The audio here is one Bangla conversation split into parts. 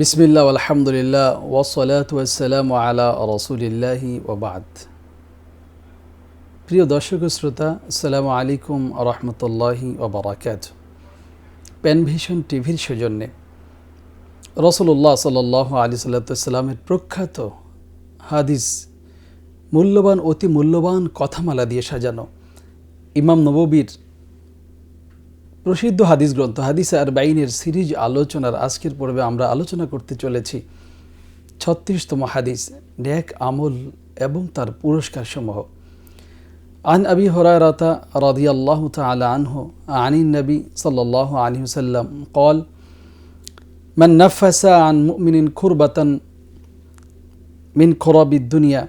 বিসমিল্লাহ, আলহামদুলিল্লাহ ওসলাত ওয়াসালাম আলা রসুলিল্লাহি ওবাদ প্রিয় দর্শক শ্রোতা, আসসালামু আলাইকুম রহমতুল্লাহি ওবরাকাত প্যানভিশন টিভির সৌজন্যে রসুল্লাহ সাল আলি সাল্লাতামের প্রখ্যাত হাদিস, মূল্যবান, অতি মূল্যবান কথামালা দিয়ে সাজানো ইমাম নববীর প্রসিদ্ধ হাদিস গ্রন্থ হাদিস আর বাইনের সিরিজ আলোচনার আজকের পর্বে আমরা আলোচনা করতে চলেছি ছত্রিশতম হাদিস ন্যাক আমল এবং তার পুরস্কার সমূহ আন আবি হরায়রাতা رضي الله تعالى عنه عن النبي صلى الله عليه وسلم قال من نفس عن مؤمن كربة من كرب الدنيا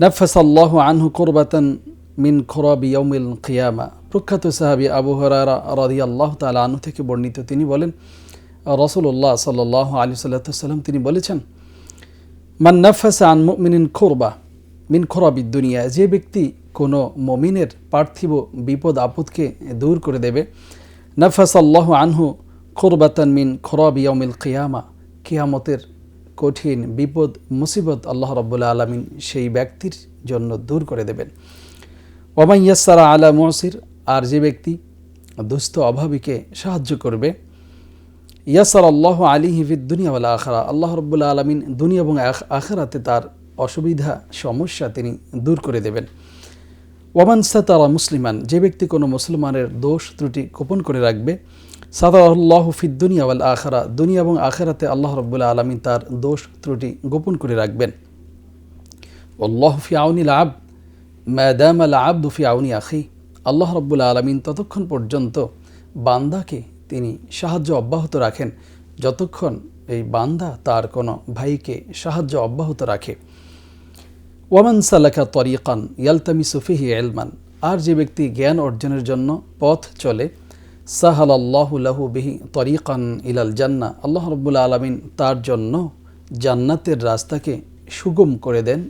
نفس الله عنه كربة মিন খরাবি ইয়মিল কিয়ামা প্রখ্যাত সাহাবি আবু হরারা রাদি আল্লাহ তালা আনু থেকে বর্ণিত, তিনি বলেন রসুল্লাহ সাল আলী সাল্লাম তিনি বলেছেন, মান নাফাস আন মিনিন খোরবা মিন খরাবি দুনিয়া যে ব্যক্তি কোনো মমিনের পার্থিব বিপদ আপদকে দূর করে দেবে নাফাস আল্লাহ আনহু খোরবাতান মিন খরাবি ইয়মিল কিয়ামা কিয়ামতের কঠিন বিপদ, মুসিবত আল্লাহ রব্বুল্লা আলমিন সেই ব্যক্তির জন্য দূর করে দেবেন। ওমাই ইয়াসারা আলা মহসির আর যে ব্যক্তি দুস্থ অভাবীকে সাহায্য করবে ইয়াসার আল্লাহ আলী হিফিদ দুনিয়াওয়ালা আখরা, আল্লাহ রব্বুল্লা আলমিন দুনিয়া এবং আখরাতে তার অসুবিধা, সমস্যা তিনি দূর করে দেবেন। ওমান সাতারা মুসলিমান, যে ব্যক্তি কোনো মুসলমানের দোষ ত্রুটি গোপন করে রাখবে সাদাল্লাহ ফিদ দুনিয়াওয়াল আখরা, দুনিয়া এবং আখেরাতে আল্লাহ রব্বুল্লা আলমিন তার দোষ ত্রুটি গোপন করে রাখবেন। আল্লাহ ফি ম্যাদাম আল আব্দুফি আউনি আখি। আল্লাহ রব্বুল আলমিন ততক্ষণ পর্যন্ত বান্দাকে তিনি সাহায্য অব্যাহত রাখেন। যতক্ষণ এই বান্দা তার কোনো ভাইকে সাহায্য অব্যাহত রাখে। ওয়ামান সালাকা তরিকান ইয়ালতামি সুফিহি এলমান আর যে ব্যক্তি জ্ঞান অর্জনের জন্য পথ চলে সাহাল আল্লাহুল্লাহু বিহি তরিকান ইলাল জান্না আল্লাহ রব্বুল আলমিন তার জন্য জান্নাতের রাস্তাকে সুগম করে দেন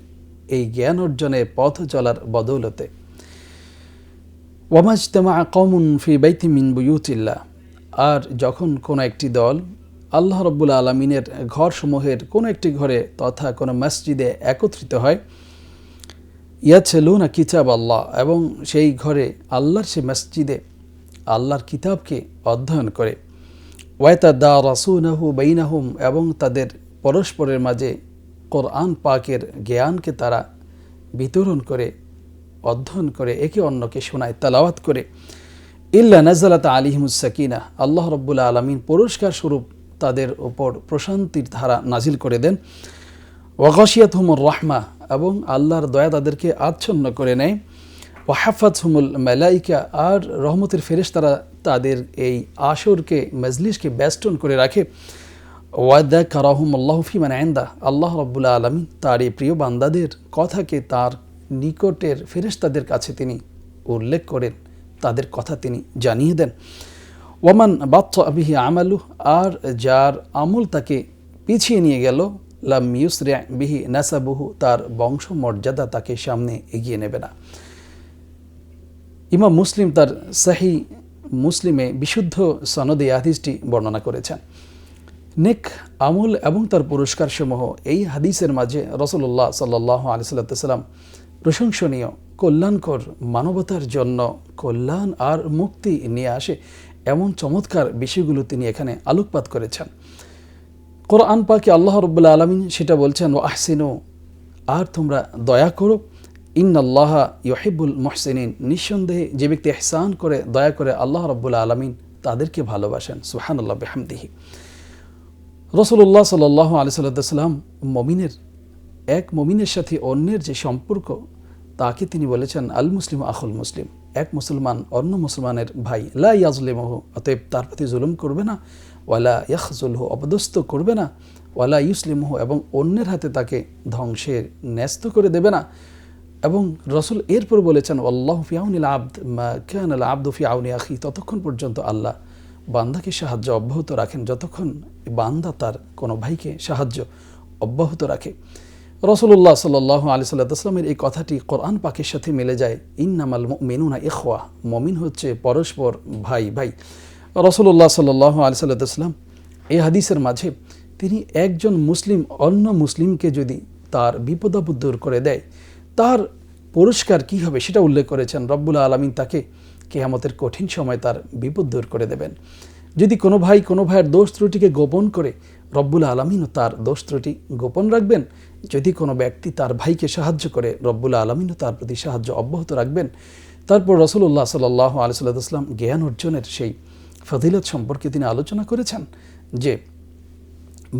এই জ্ঞান অর্জনে পথ চলার বদৌলতে। ওয়ামাজতেমা কমুন ফি বাইতি মিন বুয়ুতিল্লা আর যখন কোনো একটি দল আল্লাহ রব্বুল আলমিনের ঘরসমূহের কোনো একটি ঘরে তথা কোনো মসজিদে একত্রিত হয় ইয়াছেলুনা কিতাব আল্লাহ এবং সেই ঘরে আল্লাহর সে মসজিদে আল্লাহর কিতাবকে অধ্যয়ন করে। ওয়াইতা দা রাসুনাহু বাইনাহুম, এবং তাদের পরস্পরের মাঝে কোরআন পাকের জ্ঞানকে তারা বিতরণ করে। অধ্যয়ন করে, একে অন্যকে শোনায়, তালাওয়াত করে। ইল্লা নাজালাত আলিহিমুসাকিনা আল্লাহ রব্বুল্লা আলমিন পুরস্কার স্বরূপ তাদের ওপর প্রশান্তির ধারা নাজিল করে দেন। ওয়াগশিয়াত হুমুর রহমা, এবং আল্লাহর দয়া তাদেরকে আচ্ছন্ন করে নেয়। ওয়াহাফাত হুমুল মেলাইকা, আর রহমতের ফেরেশ তারা তাদের এই আসরকে, মজলিসকে বেষ্টন করে রাখে। ওয়াদা কারাহুম আল্লাহফি মানে আইন্দা আল্লাহ রব্বুল্লা আলমী তার এই প্রিয় বান্দাদের কথাকে তার নিকটের ফেরেশতাদের কাছে তিনি উল্লেখ করেন, তাদের কথা তিনি জানিয়ে দেন। ওয়ামান বাচ্চ আবিহি আমালু আর যার আমল তাকে পিছিয়ে নিয়ে গেল, লাম ইউসরে বিহি নাসাবুহু, তার বংশ মর্যাদা তাকে সামনে এগিয়ে নেবে না। ইমাম মুসলিম তার সাহি মুসলিমে বিশুদ্ধ সনদে হাদিসটি বর্ণনা করেছেন। নেক আমল এবং তার পুরস্কার সমূহ এই হাদিসের মাঝে রসল্লাহ সাল্লাহ আলিসাল্লাম প্রশংসনীয়, কল্যাণকর মানবতার জন্য কল্যাণ আর মুক্তি নিয়ে আসে এমন চমৎকার বিষয়গুলো তিনি এখানে আলোকপাত করেছেন। কোরআন পাকে আল্লাহ রব্বুল্লা আলমিন সেটা বলছেন ও আহসিনো, আর তোমরা দয়া করো। ইন্নাল্লাহ ইহিবুল মহসিন নিঃসন্দেহে যে ব্যক্তি এহসান করে, দয়া করে আল্লাহ রব্বুল্লা আলমিন তাদেরকে ভালোবাসেন। সুহান আল্লাহ বেহামদিহি। রসুল্লাহ সাল আলি সাল্লাম মমিনের, এক মমিনের সাথে অন্যের যে সম্পর্ক তাকে তিনি বলেছেন, আল মুসলিম আখুল মুসলিম, এক মুসলমান অন্য মুসলমানের ভাই, লা ইয়াজলিমহ অতএব তার প্রতি জুলুম করবে না ওয়ালা ইয়াহজুলহ অপদস্থ করবে না ওয়ালা ইউসলিমহ, এবং অন্যের হাতে তাকে ধ্বংসের ন্যস্ত করে দেবে না। এবং রসুল এরপর বলেছেন, আল্লাহ ফিয়াউনিল আব্দ কেন আব্দ ফিয়াউনি আখি, ততক্ষণ পর্যন্ত আল্লাহ বান্দাকে সাহায্য অব্যাহত রাখেন, যতক্ষণ বান্দা তার কোনো ভাইকে সাহায্য অব্যাহত রাখে। রসুল্লাহ সাল আলি সাল্লাহামের এই কথাটি কোরআন পাকের সাথে মিলে যায়। ইন্নামাল মেনুনা ইখওয়া। মমিন হচ্ছে পরস্পর ভাই ভাই। রসুল্লাহ সাল আলি সাল্লাহাম এই হাদিসের মাঝে তিনি একজন মুসলিম, অন্য মুসলিমকে যদি তার বিপদাপদ দূর করে দেয়, তার পুরস্কার কি হবে সেটা উল্লেখ করেছেন রব্বুল আলমিন। তাকে কেয়ামতের কঠিন সময় তার বিপদ দূর করে দেবেন। যদি কোনো ভাই, কোনো ভাইয়ের দোষ ত্রুটিকে গোপন করে রব্বুল আলমিনও তার দোষ ত্রুটি গোপন রাখবেন যদি কোনো ব্যক্তি তার ভাইকে সাহায্য করে, রব্বুল আলমিনও তার প্রতি সাহায্য অব্যাহত রাখবেন। তারপর রসুল্লাহ সাল আলিসাল্লাম জ্ঞান অর্জনের সেই ফজিলত সম্পর্কে তিনি আলোচনা করেছেন যে,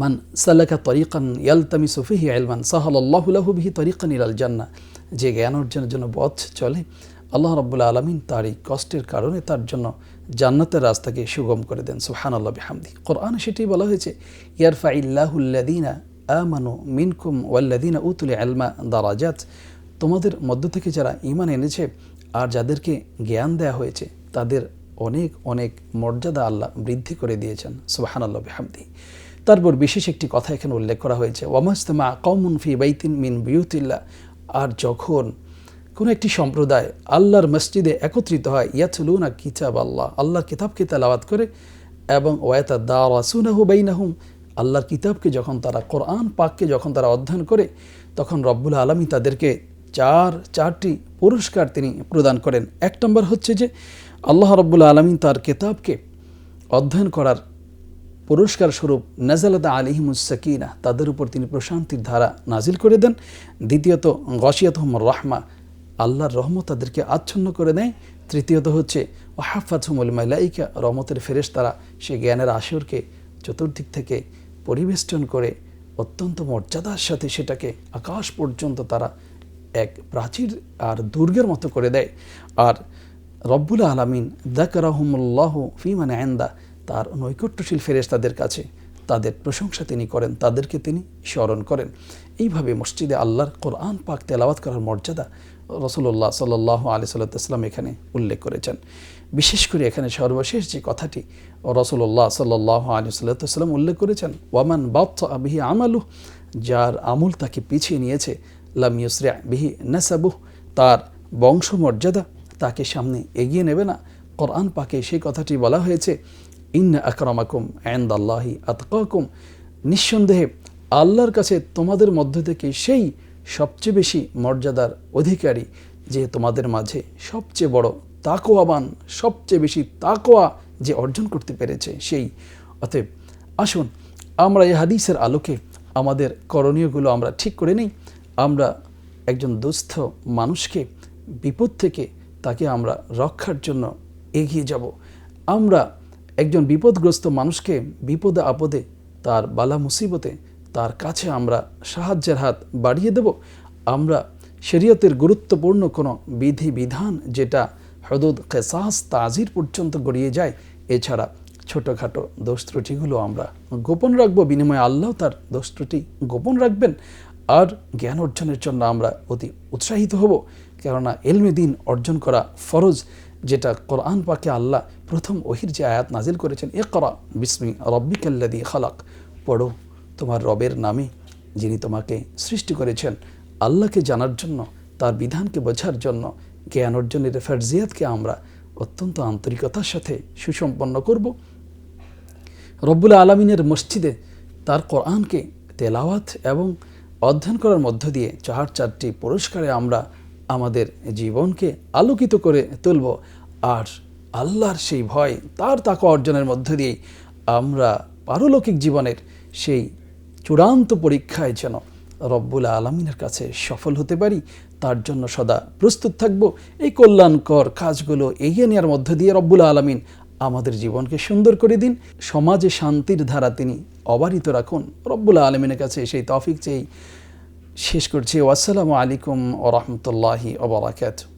মান সাল্লাকা তরিকান ইয়ালতামি সুফিহি আলমান সাহাল্লাহুল্লাহু বিহি তরিকান ইলাল জান্না যে জ্ঞান অর্জনের জন্য পথ চলে, আল্লাহ রব্বুল্লা আলমিন তার এই কষ্টের কারণে তার জন্য জান্নাতের রাস্তাকে সুগম করে দেন। সুহান আল্লাহ বিহামদি। কোরআনে সেটি বলা হয়েছে ইয়ারফা ইল্লাহুল্লাদিনা আমানু মিনকুম ওয়াল্লাদিনা উতুল আলমা দারাজাত। তোমাদের মধ্য থেকে যারা ইমান এনেছে আর যাদেরকে জ্ঞান দেয়া হয়েছে, তাদের অনেক অনেক মর্যাদা আল্লাহ বৃদ্ধি করে দিয়েছেন। সুবাহান আল্লাহ বিহামদি। তারপর বিশেষ একটি কথা এখানে উল্লেখ করা হয়েছে ওয়ামাস্তমা কৌমুন ফি বাইতিন মিন বিউতিল্লা আর যখন কোনো একটি সম্প্রদায় আল্লাহর মসজিদে একত্রিত হয়, ইয়াতলুনা কিতাব আল্লাহ আল্লাহর কিতাবকে তালাবাত করে এবং ওয়াতা দাওয়াসুনাহু বাইনাহুম আল্লাহর কিতাবকে যখন তারা, কোরআন পাককে যখন তারা অধ্যয়ন করে, তখন রব্বুল আলমী তাদেরকে চার, চারটি পুরস্কার তিনি প্রদান করেন। এক নম্বর হচ্ছে যে, আল্লাহ রব্বুল আলমিন তার কেতাবকে অধ্যয়ন করার পুরস্কার স্বরূপ নাজালাদা আলিহিমুসাকিনা তাদের উপর তিনি প্রশান্তির ধারা নাজিল করে দেন। দ্বিতীয়ত গসিয়াতহম রহমা, আল্লাহর রহমত তাদেরকে আচ্ছন্ন করে দেয়। তৃতীয়ত হচ্ছে ওহাফাতহমুল মালাইকা, রহমতের ফেরেশ তারা সে জ্ঞানের আসরকে চতুর্দিক থেকে পরিবেষ্টন করে অত্যন্ত মর্যাদার সাথে সেটাকে আকাশ পর্যন্ত তারা এক প্রাচীর আর দুর্গের মতো করে দেয়। আর রব্বুল আলমিন ফি ফিমান আয়েন্দা তার নৈকট্যশীল ফেরেস তাদের কাছে তাদের প্রশংসা তিনি করেন, তাদেরকে তিনি স্মরণ করেন। এইভাবে মসজিদে আল্লাহর কোরআন পাক তেলাওয়াত করার মর্যাদা রসুল্লাহ সাল আলি সাল্লাম এখানে উল্লেখ করেছেন। বিশেষ করে এখানে সর্বশেষ যে কথাটি রসুল্লাহ সাল্লাহ আলী সাল্লাম উল্লেখ করেছেন, ওয়ামান বাপ্ত আবিহি আমালু যার আমল তাকে পিছিয়ে নিয়েছে, লাম ইউসরা বিহি নাসাবুহ তার বংশমর্যাদা তাকে সামনে এগিয়ে নেবে না। কোরআন পাকে সেই কথাটি বলা হয়েছে ইন্না আকরামাকুম অ্যান্দ আল্লাহি আতকাকুম। নিঃসন্দেহে আল্লাহর কাছে তোমাদের মধ্য থেকে সেই সবচেয়ে বেশি মর্যাদার অধিকারী, যে তোমাদের মাঝে সবচেয়ে বড় তাকোয়াবান সবচেয়ে বেশি তাকোয়া যে অর্জন করতে পেরেছে সেই। অতএব আসুন, আমরা এই হাদিসের আলোকে আমাদের করণীয়গুলো আমরা ঠিক করে নিই। আমরা একজন দুস্থ মানুষকে বিপদ থেকে তাকে আমরা রক্ষার জন্য এগিয়ে যাব। আমরা একজন বিপদগ্রস্ত মানুষকে বিপদে আপদে তার বালা মুসিবতে তার কাছে আমরা সাহায্যের হাত বাড়িয়ে দেব। আমরা শরীয়তের গুরুত্বপূর্ণ কোনো বিধি বিধান যেটা হদুদ কেসাস তাজির পর্যন্ত গড়িয়ে যায়, এছাড়া ছোটোখাটো দোষ ত্রুটিগুলো আমরা গোপন রাখব। বিনিময়ে আল্লাহ তার দোষ ত্রুটি গোপন রাখবেন। আর জ্ঞান অর্জনের জন্য আমরা অতি উৎসাহিত হব। কেননা এলমে দিন অর্জন করা ফরজ। যেটা কোরআন পাকে আল্লাহ প্রথম ওহির যে আয়াত নাজিল করেছেন এ করা বিস্মি রব্বিকাল্লাদি খালাক পড়ো তোমার রবের নামে যিনি তোমাকে সৃষ্টি করেছেন, আল্লাহকে জানার জন্য, তার বিধানকে বোঝার জন্য, জ্ঞান অর্জনের ফার্জিয়াতকে আমরা অত্যন্ত আন্তরিকতার সাথে সুসম্পন্ন করব। রব্বুল আলমিনের মসজিদে তার কোরআনকে তেলাওয়াত এবং অধ্যয়ন করার মধ্য দিয়ে চার চারটি পুরস্কারে আমরা আমাদের জীবনকে আলোকিত করে তুলব। আর আল্লাহর সেই ভয়, তার তাকে অর্জনের মধ্য দিয়েই আমরা পারলৌকিক জীবনের সেই চূড়ান্ত পরীক্ষায় যেন রব্বুল আলমিনের কাছে সফল হতে পারি, তার জন্য সদা প্রস্তুত থাকব। এই কল্যাণকর কাজগুলো এগিয়ে নেওয়ার মধ্য দিয়ে রব্বুল আলমিন আমাদের জীবনকে সুন্দর করে দিন। সমাজে শান্তির ধারা তিনি অবারিত রাখুন। রব্বুল আলমিনের কাছে সেই তফিক চেয়ে শেষ করছি। ওয়াসালামু আলাইকুম ও রহমতুল্লাহি ওবরাকাতু